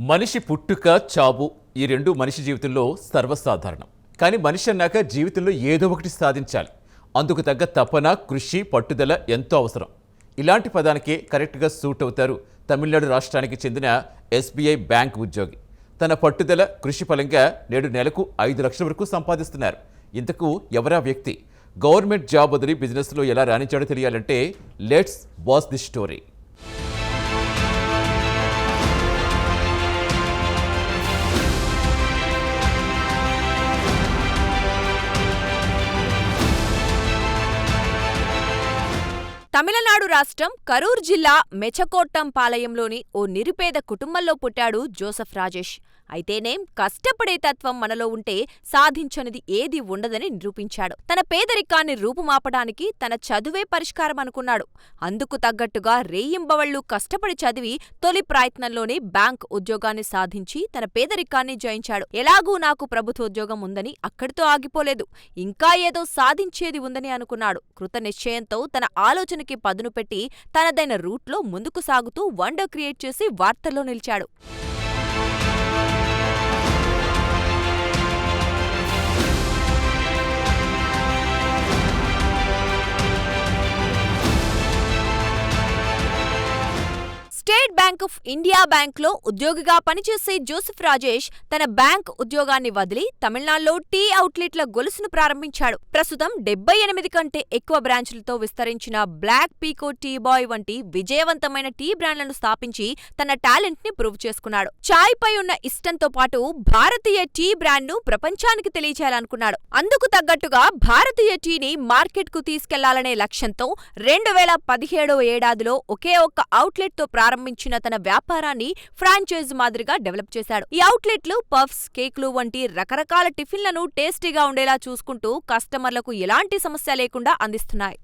మనిషి పుట్టుక చావు ఈ రెండు మనిషి జీవితంలో సర్వసాధారణం. కానీ మనిషి అన్నాక జీవితంలో ఏదో ఒకటి సాధించాలి. అందుకు తగ్గ తపన కృషి పట్టుదల ఎంతో అవసరం. ఇలాంటి పదానికే కరెక్ట్గా సూట్ అవుతారు తమిళనాడు రాష్ట్రానికి చెందిన ఎస్బీఐ బ్యాంక్ ఉద్యోగి. తన పట్టుదల కృషి ఫలంగా నేడు నెలకు ఐదు లక్షల వరకు సంపాదిస్తున్నారు. ఇంతకు ఎవరా వ్యక్తి? గవర్నమెంట్ జాబ్ వదిలి బిజినెస్లో ఎలా రాణించాడో తెలియాలంటే let's watch the story. Tamil Nadu రాష్ట్రం కరూర్ జిల్లా మెచకోట్టం పాలయంలోని ఓ నిరుపేద కుటుంబంలో పుట్టాడు జోసఫ్ రాజేష్. అయితేనేం కష్టపడే తత్వం మనలో ఉంటే సాధించనిది ఏదీ ఉండదని నిరూపించాడు. తన పేదరికాన్ని రూపుమాపడానికి తన చదువే పరిష్కారం అనుకున్నాడు అందుకు తగ్గట్టుగా రేయింబవళ్ళు కష్టపడి చదివి తొలి ప్రయత్నంలోనే బ్యాంక్ ఉద్యోగాన్ని సాధించి తన పేదరికాన్ని జయించాడు. ఎలాగూ నాకు ప్రభుత్వోద్యోగం ఉందని అక్కడితో ఆగిపోలేదు. ఇంకా ఏదో సాధించేది ఉందని అనుకున్నాడు. కృత నిశ్చయంతో తన ఆలోచనకి పదును పెట్టి తనదైన రూట్లో ముందుకు సాగుతూ వండర్ క్రియేట్ చేసి వార్తల్లో నిలిచాడు. స్టేట్ బ్యాంక్ ఆఫ్ ఇండియా బ్యాంక్లో ఉద్యోగిగా పనిచేసే జోసెఫ్ రాజేష్ తన బ్యాంక్ ఉద్యోగాన్ని వదిలి తమిళనాడులో టీ అవుట్లెట్ల గొలుసును ప్రారంభించాడు. ప్రస్తుతం డెబ్బై ఎనిమిది కంటే ఎక్కువ బ్రాంచ్లతో విస్తరించిన బ్లాక్ పీకో టీ బాయ్ వంటి విజయవంతమైన టీ బ్రాండ్లను స్థాపించి తన టాలెంట్ని ప్రూవ్ చేసుకున్నాడు. చాయ్ పై ఉన్న ఇష్టంతో పాటు భారతీయ టీ బ్రాండ్ను ప్రపంచానికి తెలియచేయాలనుకున్నాడు. అందుకు తగ్గట్టుగా భారతీయ టీని మార్కెట్కు తీసుకెళ్ళాలనే లక్ష్యంతో రెండు వేల పదిహేడవ ఏడాదిలో ఒకే ఒక్క అవుట్లెట్తో ప్రారంభ ప్రారంభించిన తన వ్యాపారాన్ని ఫ్రాంచైజ్ మాదిరిగా డెవలప్ చేశాడు. ఈ అవుట్లెట్లు పఫ్స్ కేక్లు వంటి రకరకాల టిఫిన్లను టేస్టీగా ఉండేలా చూసుకుంటూ కస్టమర్లకు ఎలాంటి సమస్య లేకుండా అందిస్తున్నాయి.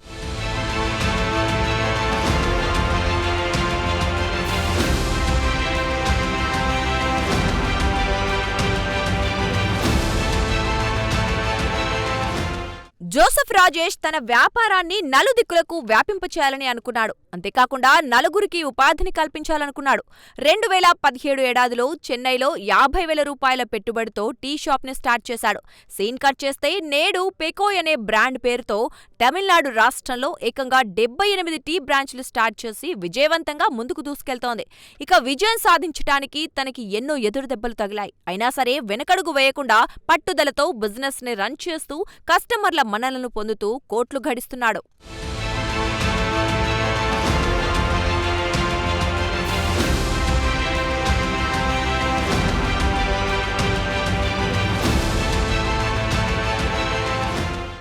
జోసెఫ్ రాజేష్ తన వ్యాపారాన్ని నలుదిక్కులకు వ్యాపింపచేయాలని అనుకున్నాడు. అంతేకాకుండా నలుగురికి ఉపాధిని కల్పించాలనుకున్నాడు. రెండు వేల పదిహేడు ఏడాదిలో చెన్నైలో యాభై వేల రూపాయల పెట్టుబడితో టీ షాప్ని స్టార్ట్ చేశాడు. సీన్ కట్ చేస్తే నేడు పెకోయ్ అనే బ్రాండ్ పేరుతో తమిళనాడు రాష్ట్రంలో ఏకంగా డెబ్బై ఎనిమిది టీ బ్రాంచ్లు స్టార్ట్ చేసి విజయవంతంగా ముందుకు దూసుకెళ్తోంది. ఇక విజయం సాధించడానికి తనకి ఎన్నో ఎదురు దెబ్బలు తగిలాయి. అయినా సరే వెనకడుగు వేయకుండా పట్టుదలతో బిజినెస్ని రన్ చేస్తూ కస్టమర్ల మన్ననలను పొందుతూ కోట్లు గడిస్తున్నాడు.